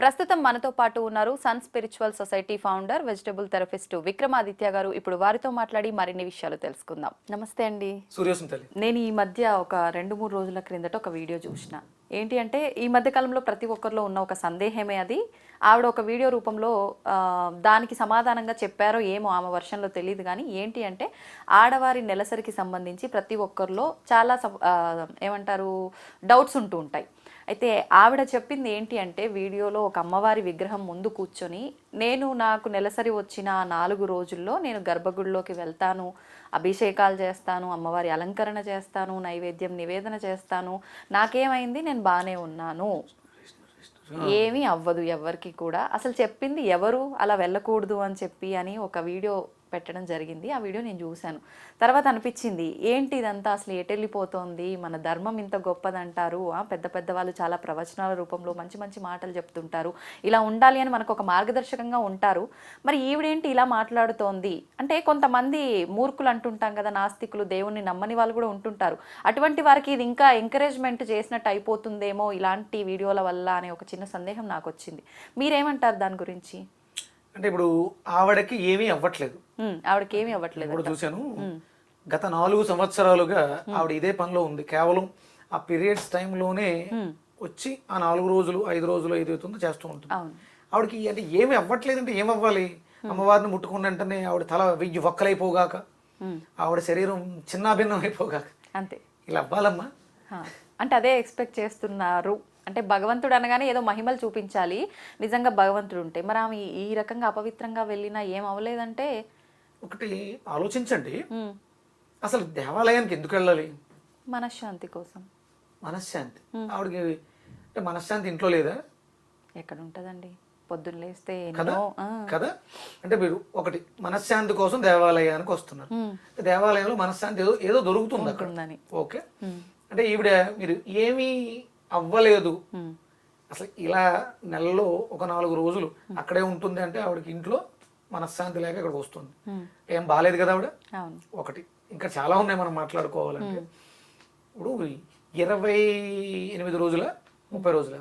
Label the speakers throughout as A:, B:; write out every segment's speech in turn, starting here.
A: ప్రస్తుతం మనతో పాటు ఉన్నారు sun spiritual society founder vegetable therapist Vikramaditya garu. ఇప్పుడు వారితో మాట్లాడి మరిన్ని విషయాలు తెలుసుకుందాం. నమస్తే అండి. నేను ఈ మధ్య ఒక రెండు మూడు రోజుల క్రిందట ఒక వీడియో చూసిన. ఏంటి అంటే ఈ మధ్య కాలంలో ప్రతి ఒక్కరిలో ఉన్న ఒక సందేహమే అది. ఆవిడ ఒక వీడియో రూపంలో దానికి సమాధానంగా చెప్పారో ఏమో ఆమె వర్షంలో తెలియదు కానీ ఏంటి అంటే ఆడవారి నెలసరికి సంబంధించి ప్రతి ఒక్కరిలో చాలా ఏమంటారు డౌట్స్ ఉంటూ ఉంటాయి. అయితే ఆవిడ చెప్పింది ఏంటి అంటే వీడియోలో ఒక అమ్మవారి విగ్రహం ముందు కూర్చొని నేను నాకు నెలసరి వచ్చిన నాలుగు రోజుల్లో నేను గర్భగుడిలోకి వెళ్తాను అభిషేకాలు చేస్తాను అమ్మవారి అలంకరణ చేస్తాను నైవేద్యం నివేదన చేస్తాను నాకేమైంది నేను బాగానే ఉన్నాను. ఏమీ అవ్వదు ఎవరికి కూడా. అసలు చెప్పింది ఎవరు? అలా వెళ్ళకూడదు అని చెప్పి అని ఒక వీడియో పెట్టడం జరిగింది. ఆ వీడియో నేను చూశాను. తర్వాత అనిపించింది ఏంటి ఇదంతా? అసలు ఎటెళ్ళిపోతోంది? మన ధర్మం ఇంత గొప్పదంటారు. పెద్ద పెద్ద వాళ్ళు చాలా ప్రవచనాల రూపంలో మంచి మంచి మాటలు చెప్తుంటారు. ఇలా ఉండాలి అని మనకు ఒక మార్గదర్శకంగా ఉంటారు. మరి ఈవిడేంటి ఇలా మాట్లాడుతోంది? అంటే కొంతమంది మూర్ఖులు అంటుంటాం కదా నాస్తికులు దేవుణ్ణి నమ్మని వాళ్ళు కూడా ఉంటుంటారు. అటువంటి వారికి ఇది ఇంకా ఎంకరేజ్మెంట్ చేసినట్టు అయిపోతుందేమో ఇలాంటి వీడియోల వల్ల అనే ఒక చిన్న సందేహం నాకు వచ్చింది. మీరేమంటారు దాని గురించి?
B: అంటే ఇప్పుడు ఆవిడకి ఏమీ అవ్వట్లేదు.
A: ఆవిడకి ఏమీ అవ్వట్లేదు
B: ఇప్పుడు చూశాను. గత నాలుగు సంవత్సరాలుగా ఆవిడ ఇదే పనిలో ఉంది. కేవలం ఆ పీరియడ్స్ టైంలోనే వచ్చి ఆ నాలుగు రోజులు ఐదు రోజులు ఐదు అవుతుందో చేస్తూ ఉంటుంది. ఆవిడకి అంటే ఏమి అవ్వట్లేదు అంటే ఏం అవ్వాలి అమ్మవారిని ముట్టుకున్న వెంటనే ఆవిడ తల వెయ్యి ఒక్కలైపోగాక ఆవిడ శరీరం చిన్నాభిన్నం అయిపోగాక
A: అంతే.
B: ఇలా అవ్వాలమ్మా.
A: అంటే అదే ఎక్స్పెక్ట్ చేస్తున్నారు. అంటే భగవంతుడు అనగానే ఏదో మహిమలు చూపించాలి. నిజంగా భగవంతుడు ఉంటే. మరి ఆమె ఈ రకంగా అపవిత్రంగా వెళ్ళినా ఏం అవ్వలేదంటే
B: ఒకటి ఆలోచించండి. అసలు దేవాలయానికి ఎందుకు వెళ్ళాలి?
A: మనశ్శాంతి కోసం.
B: మనశ్శాంతి. ఆవిడకి అంటే మనశ్శాంతి ఇంట్లో లేదా?
A: ఎక్కడ ఉంటుందండి పొద్దున్న లేస్తే
B: కదా? కదా? అంటే మీరు ఒకటి మనశ్శాంతి కోసం దేవాలయానికి వస్తున్నారు. దేవాలయంలో మనశ్శాంతి ఏదో ఏదో దొరుకుతుంది అక్కడ. ఓకే. అంటే ఈవిడ మీరు ఏమీ అవ్వలేదు. అసలు ఇలా నెలలో ఒక నాలుగు రోజులు అక్కడే ఉంటుంది అంటే ఆవిడకి ఇంట్లో మనశ్శాంతి లేక ఇక్కడికి వస్తుంది. ఏం బాగాలేదు కదా ఆవిడ? ఒకటి. ఇంకా చాలా ఉన్నాయి మనం మాట్లాడుకోవాలంటే. ఇప్పుడు ఇరవై ఎనిమిది రోజుల ముప్పై రోజుల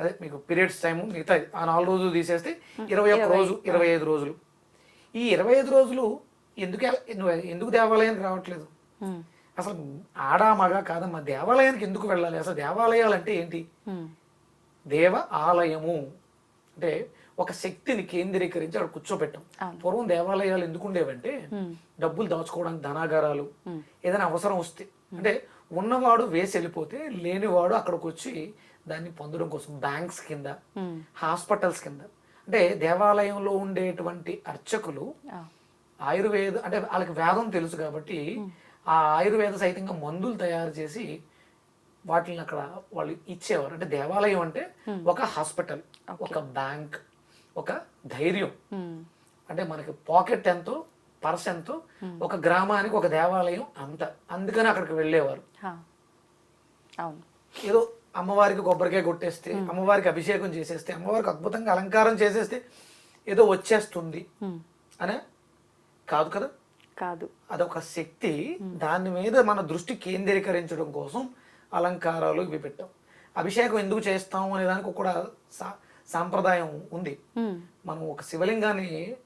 B: అదే మీకు పీరియడ్స్ టైం మిగతా ఆ నాలుగు రోజులు తీసేస్తే ఇరవై ఒక్క రోజు ఇరవై ఐదు రోజులు. ఈ ఇరవై ఐదు రోజులు ఎందుకు నువ్వు ఎందుకు దేవాలయానికి రావట్లేదు? అసలు ఆడా మగ కాదమ్మా దేవాలయానికి ఎందుకు వెళ్ళాలి? అసలు దేవాలయాలు అంటే ఏంటి దేవ ఆలయము. అంటే ఒక శక్తిని కేంద్రీకరించి అక్కడ కూర్చోబెట్టాం. పూర్వం దేవాలయాలు ఎందుకు ఉండేవంటే
A: ఉమ్,
B: డబ్బులు దాచుకోవడానికి ధనాగారాలు ఏదైనా అవసరం వస్తే. అంటే ఉన్నవాడు వేసి వెళ్ళిపోతే లేనివాడు అక్కడికి వచ్చి దాన్ని పొందడం కోసం బ్యాంక్స్ కింద హాస్పిటల్స్ కింద. అంటే దేవాలయంలో ఉండేటువంటి అర్చకులు ఆయుర్వేద అంటే వాళ్ళకి వేదం తెలుసు కాబట్టి ఆ ఆయుర్వేద సహితంగా మందులు తయారు చేసి వాటిని అక్కడ వాళ్ళు ఇచ్చేవారు. అంటే దేవాలయం అంటే ఒక హాస్పిటల్ ఒక బ్యాంక్ ఒక ధైర్యం. అంటే మనకి పాకెట్ ఎంతో పర్స్ ఎంతో ఒక గ్రామానికి ఒక దేవాలయం అంత. అందుకని అక్కడికి వెళ్ళేవారు. ఏదో అమ్మవారికి కొబ్బరికాయ కొట్టేస్తే అమ్మవారికి అభిషేకం చేసేస్తే అమ్మవారికి అద్భుతంగా అలంకారం చేసేస్తే ఏదో వచ్చేస్తుంది. అనే? కాదు కదా?
A: కాదు.
B: అదొక శక్తి. దాని మీద మన దృష్టి కేంద్రీకరించడం కోసం అలంకారాలు ఇవి పెట్టాం. అభిషేకం ఎందుకు చేస్తాం అనే దానికి కూడా సాంప్రదాయం ఉంది. మనం ఒక శివలింగాన్ని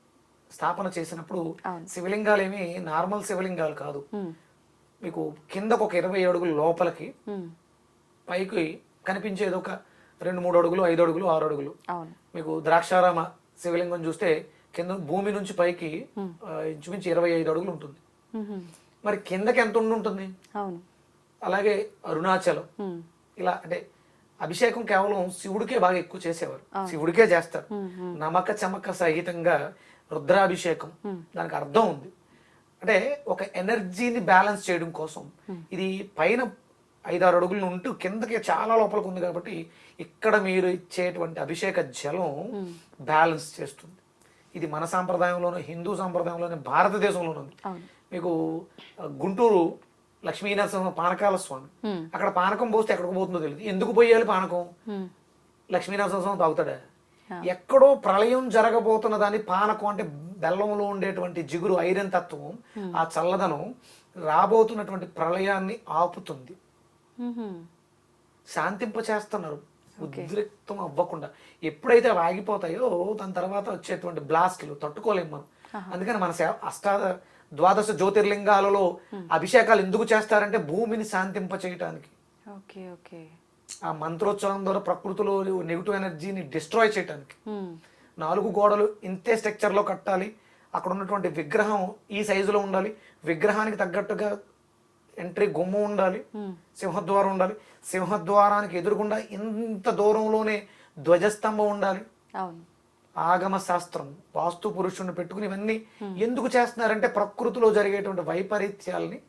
B: స్థాపన చేసినప్పుడు. శివలింగాలు ఏమి నార్మల్ శివలింగాలు కాదు. మీకు కిందకు ఒక ఇరవై అడుగులు లోపలికి పైకి కనిపించేది ఒక రెండు మూడు అడుగులు ఐదు అడుగులు ఆరు అడుగులు. మీకు ద్రాక్షారామ శివలింగం చూస్తే కింద భూమి నుంచి పైకి ఇంచుమించు ఇరవై ఐదు అడుగులు ఉంటుంది. మరి కిందకి ఎంత ఉండి ఉంటుంది? అలాగే అరుణాచలం. ఇలా అంటే అభిషేకం కేవలం శివుడికే బాగా ఎక్కువ చేసేవారు. శివుడికే చేస్తారు. నమక చమక సహితంగా రుద్రాభిషేకం. దానికి అర్థం ఉంది. అంటే ఒక ఎనర్జీని బ్యాలెన్స్ చేయడం కోసం ఇది పైన ఐదారు అడుగులు ఉంటూ కిందకి చాలా లోపలికి ఉంది కాబట్టి ఇక్కడ మీరు ఇచ్చేటువంటి అభిషేక జలం బ్యాలెన్స్ చేస్తుంది. ఇది మన సాంప్రదాయంలోనే హిందూ సాంప్రదాయంలోనే భారతదేశంలోనే ఉంది. మీకు గుంటూరు లక్ష్మీనరసింహ పానకాల స్వామి. అక్కడ పానకం పోస్తే ఎక్కడికి పోతుందో తెలియదు ఎందుకు పోయాలి పానకం. లక్ష్మీనరసింహ స్వామి తాగుతాడా? ఎక్కడో ప్రళయం జరగబోతున్న దాన్ని పానకం అంటే బెల్లంలో ఉండేటువంటి జిగురు ఐరన్ తత్వం ఆ చల్లదనం రాబోతున్నటువంటి ప్రళయాన్ని ఆపుతుంది. శాంతింప చేస్తున్నారు ఉద్రిక్తం అవ్వకుండా. ఎప్పుడైతే అవి ఆగిపోతాయో దాని తర్వాత వచ్చేటువంటి బ్లాస్ట్లు తట్టుకోలేము మనం. అందుకని మన సేవ అష్టాద ద్వాదశ జ్యోతిర్లింగాలలో అభిషేకాలు ఎందుకు చేస్తారంటే భూమిని శాంతింప చేయటానికి
A: ఓకే ఓకే.
B: ఆ మంత్రోచ్చారం ద్వారా ప్రకృతిలో నెగిటివ్ ఎనర్జీని డిస్ట్రాయ్ చేయటానికి.
A: హ్మ్.
B: నాలుగు గోడలు ఇంతే స్ట్రక్చర్లో కట్టాలి. అక్కడ ఉన్నటువంటి విగ్రహం ఈ సైజులో ఉండాలి. విగ్రహానికి తగ్గట్టుగా ఎంట్రీ గుమ్మం ఉండాలి. సింహద్వారం ఉండాలి. సింహద్వారానికి ఎదురుగుండా ఇంత దూరంలోనే ధ్వజస్తంభం ఉండాలి.
A: అవును.
B: ఆగమ శాస్త్రం వాస్తు పురుషుని పెట్టుకుని ఇవన్నీ ఎందుకు చేస్తున్నారంటే ప్రకృతిలో జరిగేటువంటి వైపరీత్యాల్ని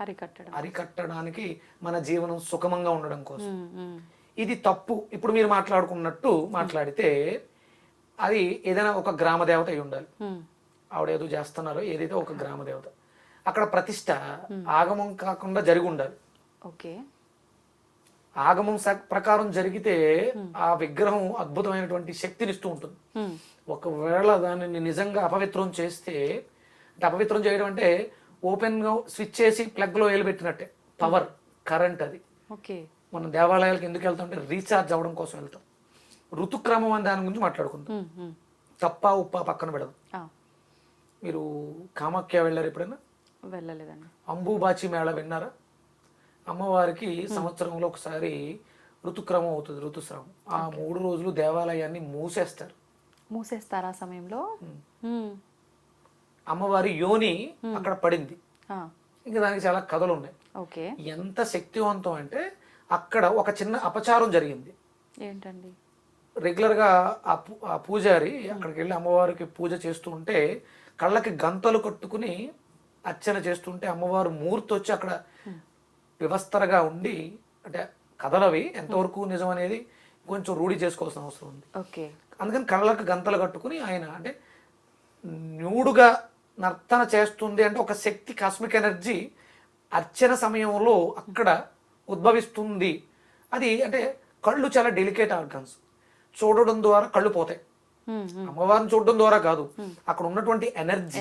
A: అరికట్టడం.
B: అరికట్టడానికి మన జీవనం సుఖమంగా ఉండడం కోసం. ఇది తప్పు. ఇప్పుడు మీరు మాట్లాడుకున్నట్టు మాట్లాడితే అది ఏదైనా ఒక గ్రామ దేవత అయి ఉండాలి. ఆవిడ ఏదో చేస్తున్నారో ఏదైతే ఒక గ్రామ దేవత. అక్కడ ప్రతిష్ట ఆగమం కాకుండా జరిగి ఉండాలి.
A: ఓకే.
B: ఆగమం ప్రకారం జరిగితే ఆ విగ్రహం అద్భుతమైనటువంటి శక్తినిస్తూ ఉంటుంది. ఒకవేళ దానిని నిజంగా అపవిత్రం చేస్తే అంటే అపవిత్రం చేయడం అంటే ఓపెన్గా స్విచ్ చేసి ప్లగ్లో వేలుపెట్టినట్టే పవర్ కరెంట్ అది.
A: ఓకే.
B: మనం దేవాలయాలకు ఎందుకు వెళ్తాం అంటే రీఛార్జ్ అవ్వడం కోసం వెళ్తాం. ఋతుక్రమం అని దాని గురించి.
A: హ్మ్.
B: తప్ప ఉప్ప పక్కన పెడదాం. మీరు కామాఖ్య వెళ్ళారు ఎప్పుడైనా?
A: వెళ్ళలేదండి.
B: అంబుబాచి మేళ విన్నారా? అమ్మవారికి సంవత్సరంలో ఒకసారి ఋతుక్రమం అవుతుంది ఋతుస్రావం. ఆ మూడు రోజులు దేవాలయాన్ని మూసేస్తారు.
A: మూసేస్తారా ఆ సమయంలో.
B: అమ్మవారి యోని అక్కడ పడింది. ఇంకా దానికి చాలా కథలు ఉన్నాయి
A: ఓకే.
B: ఎంత శక్తివంతం అంటే అక్కడ ఒక చిన్న అపచారం జరిగింది.
A: ఏంటండి?
B: రెగ్యులర్గా ఆ పూజారి అక్కడికి వెళ్ళి అమ్మవారికి పూజ చేస్తూ ఉంటే కళ్ళకి గంతలు కట్టుకుని అర్చన చేస్తుంటే అమ్మవారు మూర్తి వచ్చి అక్కడ వివస్తరగా ఉండి అంటే కథలవి ఎంతవరకు నిజం అనేది కొంచెం రూఢి చేసుకోవాల్సిన అవసరం ఉంది.
A: ఓకే.
B: అందుకని కళ్ళకు గంతలు కట్టుకుని ఆయన అంటే న్యూడుగా నర్తన చేస్తుంది అంటే ఒక శక్తి కాస్మిక్ ఎనర్జీ అర్చన సమయంలో అక్కడ ఉద్భవిస్తుంది. అది అంటే కళ్ళు చాలా డెలికేట్ ఆర్గన్స్. చూడడం ద్వారా కళ్ళు పోతాయి. అమ్మవారిని చూడడం ద్వారా కాదు. అక్కడ ఉన్నటువంటి ఎనర్జీ.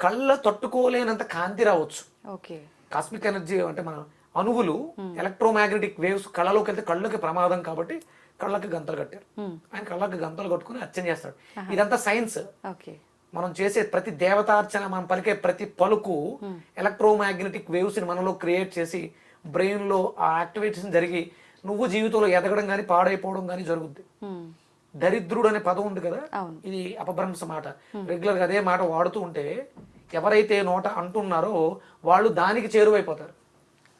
B: కళ్ళ తట్టుకోలేనంత కాంతి రావచ్చు.
A: ఓకే.
B: కాస్మిక్ ఎనర్జీ అంటే మన అణువులు ఎలక్ట్రోమాగ్నెటిక్ వేవ్స్ కళ్ళలోకి వెళ్తే కళ్ళకి ప్రమాదం కాబట్టి కళ్ళకి గంతలు కట్టారు.
A: హ్మ్.
B: ఆయన కళ్ళకి గంతలు కట్టుకుని అర్చన చేస్తాడు. ఇదంతా సైన్స్. మనం చేసే ప్రతి దేవతార్చన మనం పలికే ప్రతి పలుకు ఎలక్ట్రోమాగ్నెటిక్ వేవ్స్ని మనలో క్రియేట్ చేసి బ్రెయిన్లో ఆ యాక్టివిటీస్ జరిగి నువ్వు జీవితంలో ఎదగడం కానీ పాడైపోవడం కానీ జరుగుద్ది. దరిద్రుడు అనే పదం ఉంది కదా. ఇది అపభ్రంశ మాట. రెగ్యులర్గా అదే మాట వాడుతూ ఉంటే ఎవరైతే నోట అంటున్నారో వాళ్ళు దానికి చేరువైపోతారు.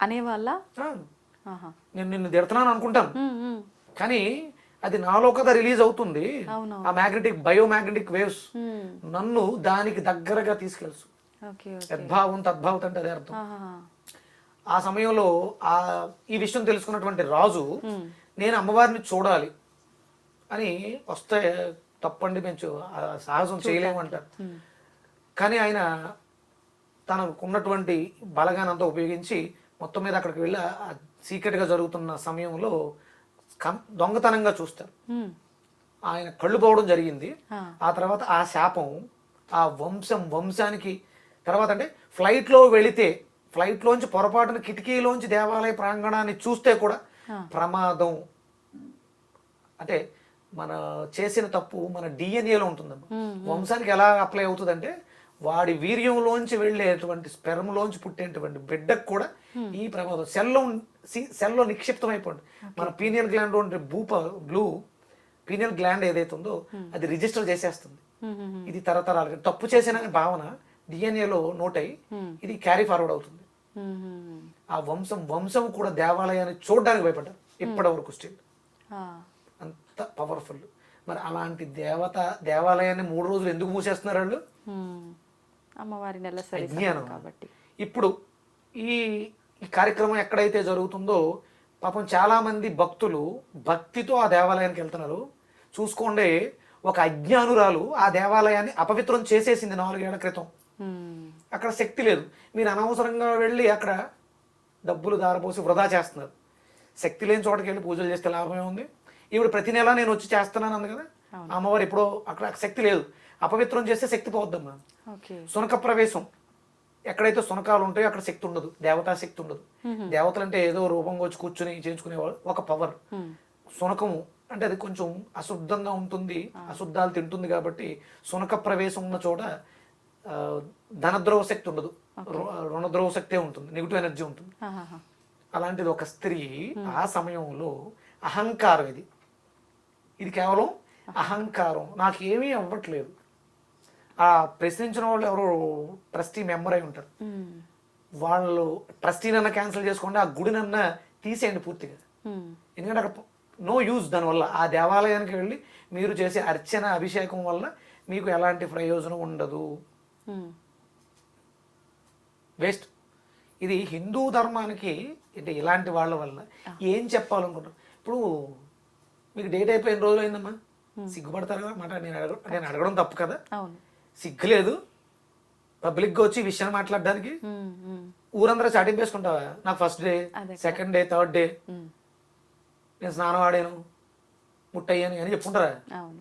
A: అనేవాళ్ళ?
B: నేను నిన్ను తిడుతున్నాను అనుకుంటాను. కానీ అది నాలో కదా రిలీజ్ అవుతుంది. ఆ మ్యాగ్నెటిక్ బయోమాగ్నెటిక్ వేవ్స్. నన్ను దానికి దగ్గరగా
A: ఓకే
B: యద్భావం తద్భావత అంటే అదే అర్థం. ఆ సమయంలో ఆ ఈ విషయం తెలుసుకున్నటువంటి రాజు నేను అమ్మవారిని చూడాలి అని వస్తే తప్పండి మేము సాహసం చేయలేము అంటారు. కానీ ఆయన తనకు ఉన్నటువంటి బలగానంతా ఉపయోగించి మొత్తం మీద అక్కడికి వెళ్ళి సీక్రెట్గా జరుగుతున్న సమయంలో కం- దొంగతనంగా చూస్తారు. ఆయన కళ్ళు పోవడం జరిగింది.
A: ఆ.
B: ఆ తర్వాత ఆ శాపం ఆ వంశం వంశానికి తర్వాత అంటే ఫ్లైట్లో వెళితే ఫ్లైట్లోంచి పొరపాటున కిటికీలోంచి దేవాలయ ప్రాంగణాన్ని చూస్తే కూడా ప్రమాదం. అంటే మన చేసిన తప్పు మన డిఎన్ఏలో ఉంటుందమ్మా. వంశానికి ఎలా అప్లై అవుతుందంటే వాడి వీర్యంలోంచి వెళ్ళేటువంటి స్పెర్మ్లోంచి పుట్టేటువంటి బిడ్డకు కూడా ఈ ప్రమాదం. సెల్లో సెల్లో నిక్షిప్తం అయిపోయింది మన పీనియల్ గ్లాండ్ ఉండే భూప బ్లూ పీనియల్ గ్లాండ్ ఏదైతే ఉందో అది రిజిస్టర్ చేసేస్తుంది.
A: హ్మ్.
B: ఇది తరతరాలుగా తప్పు చేసిన భావన డిఎన్ఏలో నోట్ అయి ఇది క్యారీ ఫార్వర్డ్ అవుతుంది. ఆ వంశం వంశం కూడా దేవాలయాన్ని చూడడానికి భయపడ్డారు. ఇప్పటి వరకు స్టిల్. అంత పవర్ఫుల్. మరి అలాంటి దేవత దేవాలయాన్ని మూడు రోజులు ఎందుకు మూసేస్తున్నారు వాళ్ళు.
A: అమ్మవారి నెలసరి
B: అజ్ఞానం.
A: కాబట్టి.
B: ఇప్పుడు ఈ ఈ కార్యక్రమం ఎక్కడైతే జరుగుతుందో పాపం చాలా మంది భక్తులు భక్తితో ఆ దేవాలయానికి వెళ్తున్నారు. చూసుకోండి ఒక అజ్ఞానురాలు ఆ దేవాలయాన్ని అపవిత్రం చేసేసింది నాలుగేళ్ళ క్రితం. అక్కడ శక్తి లేదు. మీరు అనవసరంగా వెళ్ళి అక్కడ డబ్బులు దారపోసి వృధా చేస్తున్నారు. శక్తి లేని చోటకి వెళ్ళి పూజలు చేస్తే లాభమే ఉంది. ఈవిడ ప్రతి నెల నేను వచ్చి చేస్తున్నాను అంది కదా అమ్మవారు ఎప్పుడో అక్కడ శక్తి లేదు. అపవిత్రం చేస్తే శక్తి పోద్దమ్మా
A: ఓకే.
B: సునక ప్రవేశం. ఎక్కడైతే సునకాలు ఉంటాయో అక్కడ శక్తి ఉండదు. దేవతా శక్తి ఉండదు. దేవతలు అంటే ఏదో రూపంగా వచ్చి కూర్చుని చేయించుకునేవాళ్ళు ఒక పవర్ సునకము అంటే అది కొంచెం అశుద్ధంగా ఉంటుంది అశుద్ధాలు తింటుంది కాబట్టి సునక ప్రవేశం ఉన్న చోట ధనద్రోవ శక్తి ఉండదు. రుణద్రోవ శక్తే ఉంటుంది. నెగిటివ్ ఎనర్జీ ఉంటుంది. అలాంటిది ఒక స్త్రీ ఆ సమయంలో అహంకారం ఇది. ఇది కేవలం అహంకారం. నాకేమీ అవ్వట్లేదు. ఆ ప్రశ్నించిన వాళ్ళు ఎవరో ట్రస్టీ మెంబర్ అయి ఉంటారు. వాళ్ళు ట్రస్టీనన్నా క్యాన్సిల్ చేసుకోండి ఆ గుడినన్నా తీసేయండి పూర్తిగా. ఎందుకంటే అక్కడ నో యూజ్ దానివల్ల ఆ దేవాలయానికి వెళ్ళి మీరు చేసే అర్చన అభిషేకం వల్ల మీకు ఎలాంటి ప్రయోజనం ఉండదు. వేస్ట్. ఇది హిందూ ధర్మానికి అంటే ఇలాంటి వాళ్ళ వల్ల ఏం చెప్పాలనుకుంటారు ఇప్పుడు మీకు డేట్ అయిపోయిన రోజులు అయిందమ్మా. సిగ్గుపడతారు కదా మాట. నేను అడగ నేను అడగడం తప్పు కదా?
A: అవును
B: సిగ్గు లేదు పబ్లిక్గా వచ్చి ఈ విషయాన్ని మాట్లాడడానికి. ఊరందరూ చాటింపు వేసుకుంటావా నాకు first day. Second day third day. నేను స్నానం ఆడాను ముట్టయ్యాను అని చెప్పుకుంటారా
A: అవును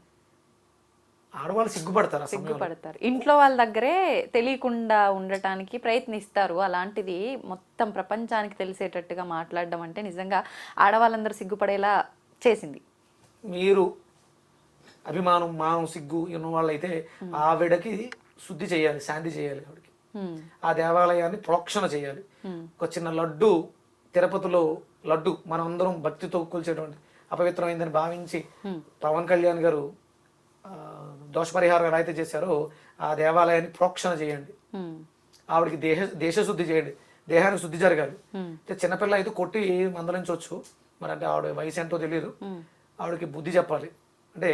B: ఆడవాళ్ళు సిగ్గుపడతారు.
A: సిగ్గుపడతారు ఇంట్లో వాళ్ళ దగ్గరే తెలియకుండా ఉండటానికి ప్రయత్నిస్తారు అలాంటిది మొత్తం ప్రపంచానికి తెలిసేటట్టుగా మాట్లాడడం అంటే నిజంగా ఆడవాళ్ళందరూ సిగ్గుపడేలా చేసింది
B: మీరు అభిమానం మానం సిగ్గు ఉన్న వాళ్ళైతే ఆవిడకి శుద్ధి చేయాలి శాంతి చేయాలి ఆవిడకి.
A: ఉమ్.
B: ఆ దేవాలయాన్ని ప్రోక్షణ చేయాలి.
A: ఉమ్.
B: ఒక చిన్న లడ్డు తిరుపతిలో లడ్డు మనం అందరం భక్తితో కూల్చేటువంటి అపవిత్రమైందని భావించి పవన్ కళ్యాణ్ గారు ఆ, దోష పరిహారం ఎలా అయితే చేశారో ఆ దేవాలయాన్ని ప్రోక్షణ చేయండి. ఆవిడకి దేహ దేశశుద్ధి చేయండి. దేహానికి శుద్ధి జరగాలి. అంటే చిన్నపిల్ల అయితే కొట్టి మందలించవచ్చు మరి అంటే ఆవిడ వయసు ఎంతో తెలియదు ఆవిడకి బుద్ధి చెప్పాలి. అంటే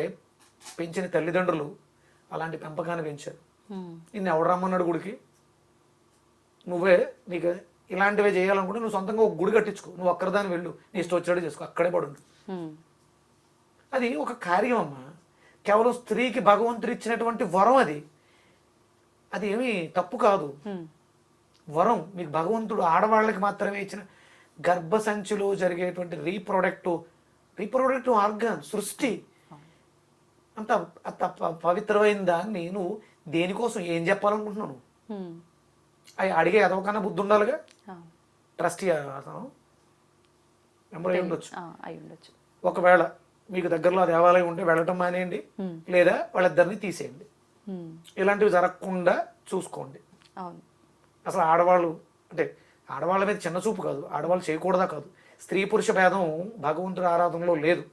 B: పెంచిన తల్లిదండ్రులు అలాంటి పెంపకాన్ని పెంచారు. నిన్ను ఎవడు రమ్మన్నాడు గుడికి? నువ్వే నీకు ఇలాంటివే చేయాలనుకుంటే నువ్వు సొంతంగా ఒక గుడి కట్టించుకో. నువ్వు ఒక్కరిదాని వెళ్ళు. నీ ఇష్టం వచ్చినట్టు చేసుకో. అక్కడే
A: ఉమ్.
B: అది ఒక కార్యం అమ్మా కేవలం స్త్రీకి భగవంతుడు ఇచ్చినటువంటి వరం అది. అది ఏమీ తప్పు కాదు. వరం మీకు భగవంతుడు ఆడవాళ్ళకి మాత్రమే ఇచ్చిన గర్భసంచిలో జరిగేటువంటి రీప్రొడక్టివ్ రీప్రొడక్టివ్ ఆర్గాన్ సృష్టి. అంత అంత పవిత్రమైన దాన్ని నువ్వు దేనికోసం ఏం చెప్పాలనుకుంటున్నాను?
A: ఉమ్.
B: అవి అడిగే ఎదవకన్నా బుద్ధి ఉండాలిగా. ట్రస్టీ అతను? నెంబర్ అయి ఉండొచ్చు. ఒకవేళ మీకు దగ్గరలో దేవాలయం ఉంటే వెళ్ళటం మానేయండి. లేదా వాళ్ళిద్దరిని తీసేయండి. ఇలాంటివి జరగకుండా చూసుకోండి. అసలు ఆడవాళ్ళు అంటే ఆడవాళ్ళ మీద చిన్న చూపు కాదు. ఆడవాళ్ళు చేయకూడదా కాదు. స్త్రీ పురుష భేదం భగవంతుడి ఆరాధనలో లేదు.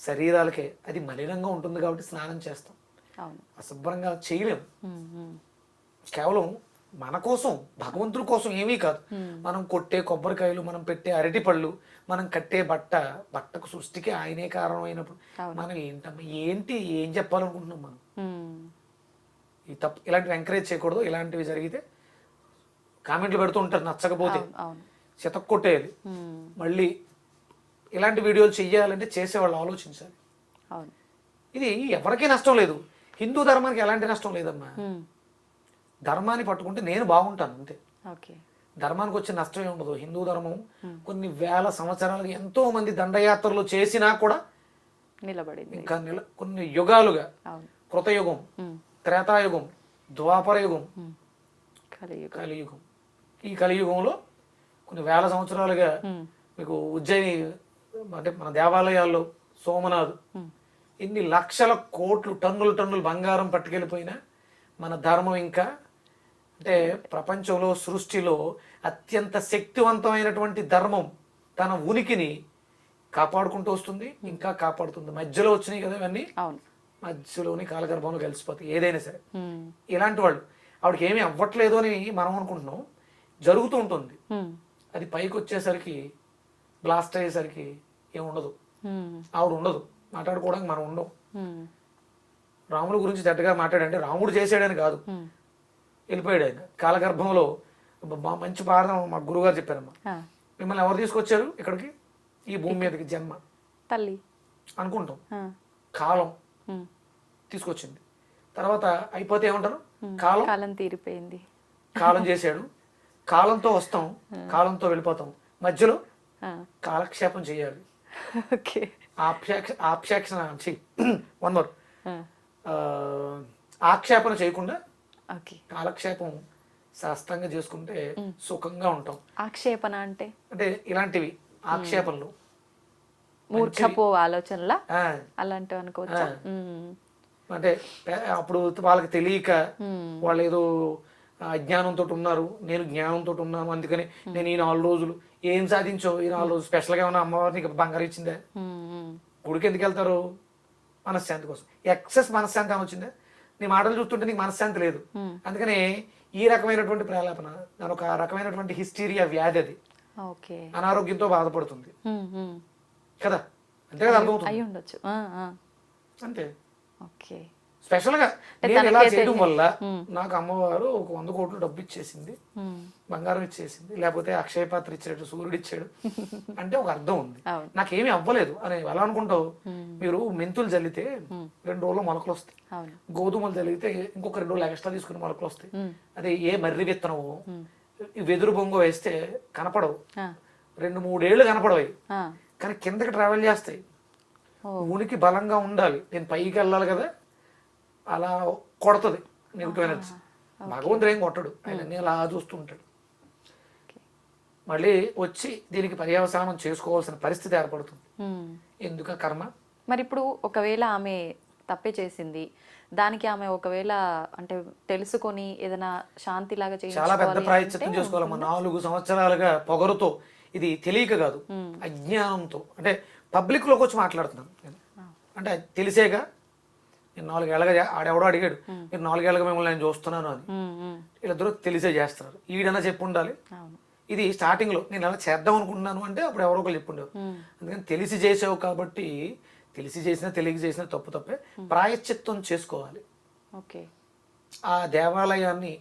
B: శరీరాలకే అది మలినంగా ఉంటుంది కాబట్టి స్నానం చేస్తాం. అశుభ్రంగా చేయలేం.
A: ఉమ్. ఉమ్.
B: కేవలం మన కోసం భగవంతుడి కోసం ఏమీ కాదు. మనం కొట్టే కొబ్బరికాయలు మనం పెట్టే అరటి పళ్ళు మనం కట్టే బట్ట బట్టకు సృష్టికి ఆయనే కారణం అయినప్పుడు మనం ఏంటమ్మా ఏంటి ఏం చెప్పాలనుకుంటున్నాం మనం. ఈ తప్పు ఇలాంటివి ఎంకరేజ్ చేయకూడదు. ఇలాంటివి జరిగితే కామెంట్లు పెడుతూ ఉంటారు నచ్చకపోతే.
A: అవును అవును.
B: చితక్ కొట్టేయాలి
A: ఉమ్.
B: మళ్ళీ ఇలాంటి వీడియోలు చెయ్యాలంటే చేసేవాళ్ళు ఆలోచించాలి. ఇది ఎవరికీ నష్టం లేదు. హిందూ ధర్మానికి ఎలాంటి నష్టం లేదమ్మా. ధర్మాన్ని పట్టుకుంటే నేను బాగుంటాను అంతే.
A: ఓకే.
B: ధర్మానికి వచ్చే నష్టం ఉండదు హిందూ ధర్మం కొన్ని వేల సంవత్సరాలుగా ఎంతో మంది దండయాత్రలు చేసినా కూడా
A: నిలబడింది.
B: ఇంకా నిల కొన్ని యుగాలుగా కృతయుగం. త్రేతాయుగం ద్వాపర యుగం
A: ఉమ్. కలియుగం.
B: ఈ కలియుగంలో కొన్ని వేల సంవత్సరాలుగా. మీకు ఉజ్జయిని అంటే మన దేవాలయాల్లో సోమనాథ్. ఇన్ని లక్షల కోట్లు టన్నులు టన్నులు బంగారం పట్టుకెళ్ళిపోయినా మన ధర్మం ఇంకా అంటే ప్రపంచంలో సృష్టిలో అత్యంత శక్తివంతమైనటువంటి ధర్మం తన ఉనికిని కాపాడుకుంటూ వస్తుంది ఇంకా కాపాడుతుంది మధ్యలో వచ్చినాయి కదా ఇవన్నీ మధ్యలోని కాలగర్భంలో కలిసిపోతాయి ఏదైనా సరే. ఇలాంటి వాళ్ళు ఆవిడకి ఏమీ అవ్వట్లేదు అని మనం అనుకుంటున్నాం జరుగుతూ ఉంటుంది. అది పైకి వచ్చేసరికి బ్లాస్ట్ అయ్యేసరికి ఏమి ఉండదు. ఆవిడ ఉండదు మాట్లాడుకోవడానికి మనం ఉండం. రాముడు గురించి చెడ్డగా మాట్లాడంటే రాముడు చేసాడని కాదు. వెళ్ళిపోయాడు ఆయన. కాలగర్భంలో మంచి పాఠం మా గురుగారు చెప్పారమ్మా. మిమ్మల్ని ఎవరు తీసుకొచ్చారు ఇక్కడికి? ఈ భూమి మీదకి జన్మ.
A: తల్లి.
B: అనుకుంటాం. కాలం. తీసుకొచ్చింది. తర్వాత అయిపోతే ఏమంటారు? కాలం.
A: కాలం తీరిపోయింది.
B: కాలం చేశాడు. కాలంతో వస్తాం. కాలంతో వెళ్ళిపోతాం. మధ్యలో. కాలక్షేపం చేయాలి.
A: ఓకే.
B: ఆప్యాక్షణ వన్ మోర్
A: ఆ.
B: ఆక్షేపణ చేయకుండా కాలక్షేపం శాస్త్రంగా చేసుకుంటే సుఖంగా ఉంటాం.
A: ఆక్షేపణ అంటే?
B: అంటే ఇలాంటివి ఆక్షేపణలు.
A: మూర్ఖపు ఆలోచనలా? అలాంటివి అనుకోవచ్చా.
B: అంటే అప్పుడు వాళ్ళకి తెలియక. వాళ్ళు ఏదో అజ్ఞానంతో ఉన్నారు. నేను జ్ఞానంతో ఉన్నాను. అందుకని నేను ఈ నాలుగు రోజులు ఏం సాధించో ఈ నాలుగు రోజులు స్పెషల్గా ఏమైనా అమ్మవారిని బంగారం ఇచ్చిందే. గుడికి ఎందుకు వెళ్తారు? మనశ్శాంతి కోసం. ఎక్సెస్ మనశ్శాంతి అని వచ్చిందా? నీ మాటలు చూస్తుంటే నీకు మనశ్శాంతి లేదు. అందుకని ఈ రకమైనటువంటి ప్రేలాపన దాని ఒక రకమైనటువంటి హిస్టీరియా వ్యాధి అది.
A: ఓకే.
B: అనారోగ్యంతో బాధపడుతుంది. కదా? అంతే కదా అర్థమవుతుంది. అంతే.
A: ఓకే.
B: స్పెషల్గా
A: అంటే
B: నేను ఇలా చేయడం వల్ల. నాకు అమ్మవారు ఒక వంద కోట్లు డబ్బు ఇచ్చేసింది. బంగారం ఇచ్చేసింది. లేకపోతే అక్షయ పాత్ర ఇచ్చాడు సూర్యుడు ఇచ్చాడు. అంటే ఒక అర్థం ఉంది. నాకేమీ అవ్వలేదు. అని ఎలా అనుకుంటావు? మీరు మెంతులు జల్లితే రెండు రోజులు మొలకలు వస్తాయి. గోధుమలు జరిగితే ఇంకొక రెండు రోజులు ఎక్స్ట్రా తీసుకుని మొలకలు వస్తాయి. అదే ఏ మర్రి విత్తనమో వెదురు బొంగ వేస్తే కనపడవు. రెండు మూడేళ్ళు కనపడవు. కానీ కిందకి ట్రావెల్ చేస్తాయి. ఉనికి బలంగా ఉండాలి. నేను పైకి వెళ్ళాలి కదా. అలా కొడుతుంది నెగిటివ్ ఎనర్జీ. భగవంతుడు ఏం కొట్టడు. ఆయన అన్ని అలా చూస్తుంటాడు. మళ్ళీ వచ్చి దీనికి పర్యవసానం చేసుకోవాల్సిన పరిస్థితి ఏర్పడుతుంది. ఎందుక కర్మ?
A: మరి ఇప్పుడు ఒకవేళ ఆమె తప్పే చేసింది దానికి ఆమె ఒకవేళ అంటే తెలుసుకొని ఏదైనా శాంతిలాగా
B: చాలా పెద్ద ప్రాయశ్చిత్తం చేసుకోవాలమ్మా. నాలుగు సంవత్సరాలుగా పొగరుతో ఇది తెలియక కాదు. అజ్ఞానంతో. అంటే పబ్లిక్లోకి వచ్చి మాట్లాడుతున్నాను నేను. అంటే తెలిసేగా నేను నాలుగేళ్ళగా ఆడెవడో అడిగాడు. మీరు నాలుగేళ్ళగా మిమ్మల్ని నేను చూస్తున్నాను అని. వీళ్ళిద్దరూ తెలిసే చేస్తున్నారు. ఈడన్నా చెప్పు ఉండాలి ఇది స్టార్టింగ్లో నేను అలా చేద్దాం అనుకుంటున్నాను అంటే అప్పుడు ఎవరో ఒకరు చెప్పుండేవారు. అందుకని తెలిసి చేసావు కాబట్టి తెలిసి చేసినా తెలియక చేసినా తప్పు తప్పే. ప్రాయశ్చిత్తం చేసుకోవాలి.
A: ఓకే.
B: ఆ దేవాలయాన్ని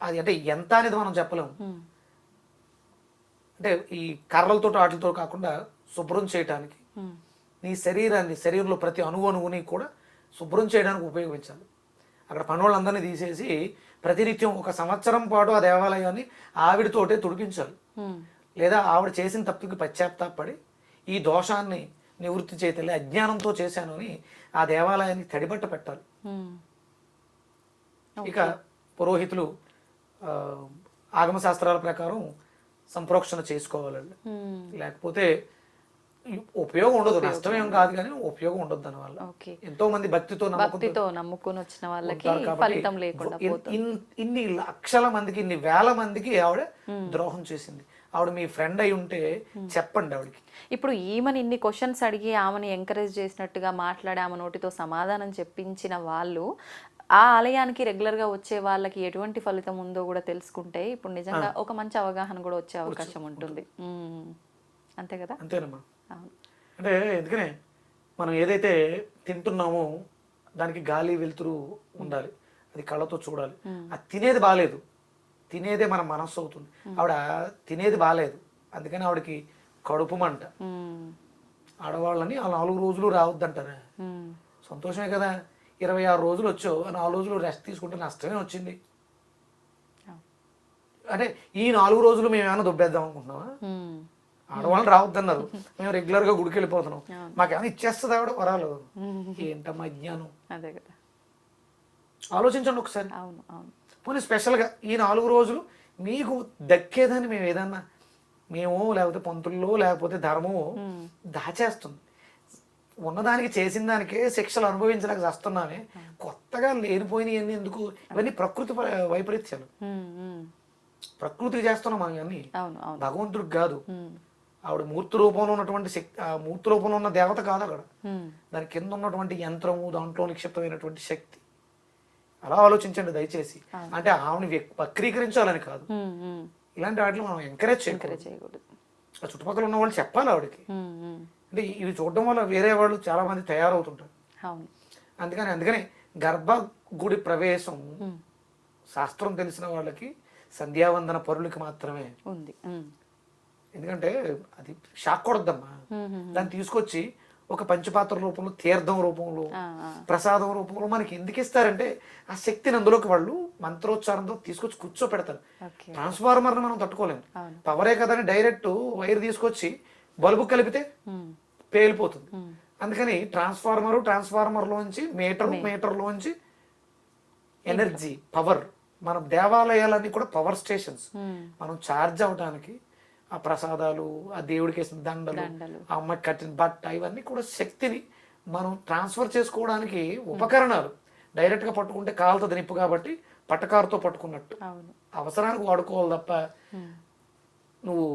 B: అది అంటే ఎంత అనేది మనం చెప్పలేము. అంటే ఈ కర్రలతో వాటితో కాకుండా శుభ్రం చేయడానికి
A: మ్మ్.
B: నీ శరీరాన్ని శరీరంలో ప్రతి అణువు అణువుని కూడా శుభ్రం చేయడానికి ఉపయోగించాలి అక్కడ పనులందరినీ తీసేసి ప్రతినిత్యం ఒక సంవత్సరం పాటు ఆ దేవాలయాన్ని ఆవిడతోటే తుడిపించాలి. లేదా ఆవిడ చేసిన తప్పుకి పశ్చాత్తాపడి ఈ దోషాన్ని నివృత్తి చేయతలే అజ్ఞానంతో చేశాను అని ఆ దేవాలయాన్ని తడిబట్ట పెట్టాలి. ఇక పురోహితులు ఆగమ శాస్త్రాల ప్రకారం సంప్రోక్షణ చేసుకోవాలండి. లేకపోతే ఉపయోగం ఉండదు. నష్టమేం కాదు కానీ ఉపయోగం ఉండదు దానివల్ల ఎంతో మంది భక్తితో
A: భక్తితో నమ్ముకొని వచ్చిన వాళ్ళకి ఫలితం లేకుండా
B: ఇన్ని లక్షల మందికి ఇన్ని వేల మందికి ఆవిడ ద్రోహం చేసింది. ఆవిడ మీ ఫ్రెండ్ అయి ఉంటే చెప్పండి ఆవిడకి.
A: ఇప్పుడు ఈమెను ఇన్ని క్వశ్చన్స్ అడిగి ఆమెను ఎంకరేజ్ చేసినట్టుగా మాట్లాడి ఆమె నోటితో సమాధానం చెప్పించిన వాళ్ళు ఆ ఆలయానికి రెగ్యులర్గా వచ్చే వాళ్ళకి ఎటువంటి ఫలితం ఉందో కూడా తెలుసుకుంటే ఇప్పుడు నిజంగా ఒక మంచి అవగాహన కూడా వచ్చే అవకాశం ఉంటుంది. అంతే కదా?
B: అంతేనమ్మా. అంటే ఎందుకనే మనం ఏదైతే తింటున్నామో దానికి గాలి వెలుతురు ఉండాలి. అది కళ్ళతో చూడాలి. అది తినేది బాగాలేదు తినేదే మన మనస్సు అవుతుంది. ఆవిడ తినేది బాగాలేదు అందుకని ఆవిడకి కడుపు మంట. ఆడవాళ్ళని ఆ నాలుగు రోజులు రావద్దంటారా. సంతోషమే కదా. ఇరవై ఆరు రోజులు వచ్చావు. ఆ నాలుగు రోజులు రెస్ట్ తీసుకుంటే నష్టమే వచ్చింది. అంటే ఈ నాలుగు రోజులు మేము ఏమైనా దొబ్బేద్దాం అనుకుంటున్నావా?
A: మ్మ్.
B: ఆడవాళ్ళని రావద్దన్నారు. మేము రెగ్యులర్గా గుడికి వెళ్ళిపోతున్నాం. మాకేమైనా ఇచ్చేస్తుంది ఆవిడ? వరాలు. ఏంటమ్మా జ్ఞానం?
A: అదే కదా.
B: ఆలోచించండి ఒకసారి.
A: అవును అవును.
B: పోనీ స్పెషల్గా ఈ నాలుగు రోజులు మీకు దక్కేదని మేము ఏదన్నా మేము లేకపోతే పంతుల్లో లేకపోతే ధర్మమో దాచేస్తుంది. ఉన్నదానికి చేసిన దానికే శిక్షలు అనుభవించలేక వస్తున్నామే కొత్తగా లేనిపోయినవన్నీ ఎందుకు? ఇవన్నీ ప్రకృతి వైపరీత్యాలు. ప్రకృతికి చేస్తున్నాం మనం ఇవన్నీ. భగవంతుడికి కాదు. ఆవిడ మూర్తి రూపంలో ఉన్నటువంటి శక్తి ఆ మూర్తి రూపంలో ఉన్న దేవత కాదు అక్కడ. దాని కింద ఉన్నటువంటి యంత్రము దాంట్లో నిక్షిప్తమైనటువంటి శక్తి. అలా ఆలోచించండి దయచేసి. అంటే ఆవిడని వ్యక్- వక్రీకరించాలని కాదు. ఇలాంటి వాటిని మనం ఎంకరేజ్ చేయకూడదు. ఆ చుట్టుపక్కల ఉన్న వాళ్ళు చెప్పాలి ఆవిడకి. అంటే ఇవి చూడడం వల్ల వేరే వాళ్ళు చాలా మంది తయారవుతుంటారు. అందుకని అందుకని గర్భగుడి ప్రవేశం శాస్త్రం తెలిసిన వాళ్ళకి సంధ్యావందన పరులకి మాత్రమే.
A: ఉంది.
B: ఎందుకంటే అది షాక్ కొడద్దమ్మా
A: మ్మ్.
B: దాన్ని తీసుకొచ్చి ఒక పంచపాత్ర రూపంలో తీర్థం రూపంలో. ప్రసాదం రూపంలో మనకి ఎందుకు ఇస్తారంటే ఆ శక్తిని అందులోకి వాళ్ళు మంత్రోచ్చారంతో తీసుకొచ్చి కూర్చోపెడతారు ట్రాన్స్ఫార్మర్ని మనం తట్టుకోలేము. పవరే కదని డైరెక్ట్ వైర్ తీసుకొచ్చి బల్బు కలిపితే పేలిపోతుంది. అందుకని ట్రాన్స్ఫార్మర్ ట్రాన్స్ఫార్మర్లోంచి మీటర్ మీటర్లోంచి ఎనర్జీ పవర్ మన దేవాలయాలన్నీ కూడా పవర్ స్టేషన్స్. మనం ఛార్జ్ అవడానికి ఆ ప్రసాదాలు ఆ దేవుడికి వేసిన దండలు. ఆ అమ్మకి కట్టిన బట్ట ఇవన్నీ కూడా శక్తిని మనం ట్రాన్స్ఫర్ చేసుకోవడానికి ఉపకరణాలు. డైరెక్ట్గా పట్టుకుంటే కాలుతుంది నిప్పు కాబట్టి పట్టకారుతో పట్టుకున్నట్టు. అవసరానికి వాడుకోవాలి తప్ప. నువ్వు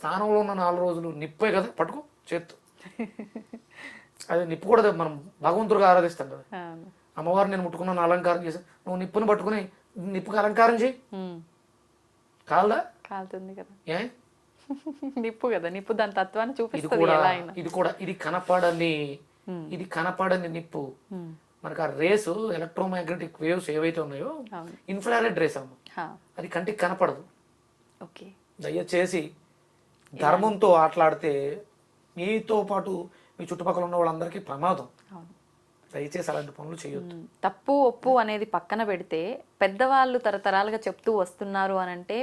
B: స్నానంలో ఉన్న నాలుగు రోజులు నిప్పే కదా పట్టుకో చేత్తు. అదే నిప్పు కూడా మనం భగవంతుడిగా ఆరాధిస్తాం కదా. అమ్మవారిని నేను ముట్టుకున్నాను అలంకారం చేసి నువ్వు నిప్పుని పట్టుకుని నిప్పుకి అలంకారం చేయి. కాలదా?
A: కాలుతుంది కదా.
B: ఏ?
A: నిప్పు కదా నిప్పు దాని తత్వాన్ని చూపిస్తుంది
B: కూడా
A: ఎలా అయినా.
B: ఇది కూడా ఇది కనపడని. ఇది కనపడని నిప్పు. మనకు ఆ రేసు ఎలక్ట్రోమాగ్నెటిక్ వేవ్స్ ఏవైతే ఉన్నాయో ఇన్ఫ్రారెడ్ రేస్ అమ్మ. అది కంటికి కనపడదు.
A: ఓకే.
B: దయచేసి ధర్మంతో ఆటలాడితే మీతో పాటు మీ చుట్టుపక్కల ఉన్న వాళ్ళందరికీ ప్రమాదం. దయచేసి అలాంటి పనులు చేయొద్దు.
A: తప్పు ఒప్పు అనేది పక్కన పెడితే పెద్దవాళ్ళు తరతరాలుగా చెప్తూ వస్తున్నారు అని అంటే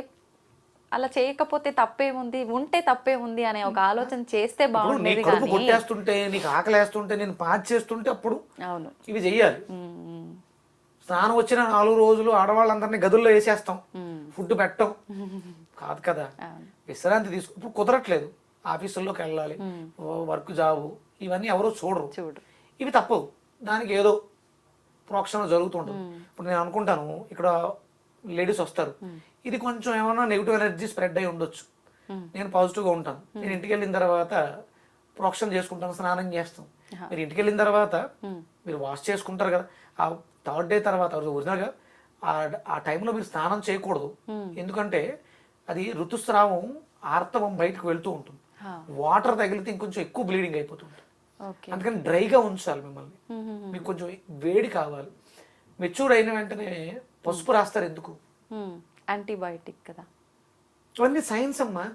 A: అలా చేయకపోతే తప్పేముంది? ఉంటే తప్పేముంది అనే ఒక ఆలోచన చేస్తే బాగుండేది
B: కడుపు కొట్టేస్తుంటే నీకు ఆకలేస్తుంటే నేను పాచి చేస్తుంటే అప్పుడు
A: అవును.
B: ఇవి చెయ్యాలి. స్నానం వచ్చిన నాలుగు రోజులు ఆడవాళ్ళందరినీ గదుల్లో వేసేస్తాం. ఫుడ్ పెట్టం. కాదు కదా. విశ్రాంతి తీసుకు ఇప్పుడు కుదరట్లేదు. ఆఫీసుల్లోకి వెళ్ళాలి. వర్క్ జాబు ఇవన్నీ ఎవరో చూడరు.
A: చూడు
B: ఇవి తప్పవు. దానికి ఏదో ప్రోక్షణ జరుగుతుంటుంది. ఇప్పుడు నేను అనుకుంటాను ఇక్కడ లేడీస్ వస్తారు. ఇది కొంచెం ఏమైనా నెగిటివ్ ఎనర్జీ స్ప్రెడ్ అయి ఉండొచ్చు.
A: Hmm.
B: నేను పాజిటివ్గా ఉంటాను. నేను ఇంటికి వెళ్ళిన తర్వాత ప్రోక్షణ చేసుకుంటాను స్నానం చేస్తాం మీరు ఇంటికి వెళ్ళిన తర్వాత
A: Hmm.
B: మీరు వాష్ చేసుకుంటారు కదా ఆ థర్డ్ డే తర్వాత ఒరిజినల్గా ఆ ఆ టైంలో మీరు స్నానం చేయకూడదు. ఎందుకంటే అది ఋతుస్రావం ఆర్తవం బయటకు వెళ్తూ ఉంటుంది. వాటర్ తగిలితే ఇంకొంచెం ఎక్కువ బ్లీడింగ్ అయిపోతుంది అందుకని డ్రైగా ఉంచాలి మిమ్మల్ని. మీకు కొంచెం వేడి కావాలి. మెచ్యూర్ అయిన వెంటనే పసుపు రాస్తారు ఎందుకు?
A: యాంటీబయాటిక్ కదా.
B: ఇవన్నీ సైన్స్ అమ్మా.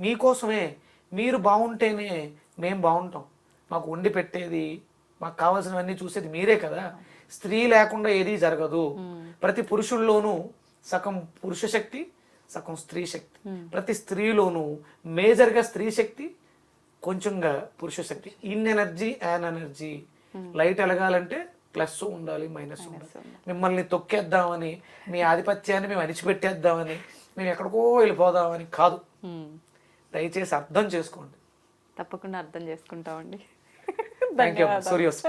B: మీకోసమే. మీరు బాగుంటేనే మేం బాగుంటాం. మాకు వండి పెట్టేది మాకు కావాల్సినవన్నీ చూసేది మీరే కదా. స్త్రీ లేకుండా ఏదీ జరగదు. ప్రతి పురుషుల్లోనూ సగం పురుష శక్తి సగం స్త్రీ శక్తి. ప్రతి స్త్రీలోనూ మేజర్గా స్త్రీ శక్తి కొంచెంగా పురుష శక్తి. Yin energy yang energy. Light ఎలగాలంటే plus ఉండాలి మైనస్ ఉండాలి. మిమ్మల్ని తొక్కేద్దామని మీ ఆధిపత్యాన్ని మేము అణిచిపెట్టేద్దామని మేము ఎక్కడికో వెళ్ళిపోదామని కాదు. దయచేసి అర్థం చేసుకోండి.
A: తప్పకుండా అర్థం చేసుకుంటామండి.
B: Thank you సూర్యోస్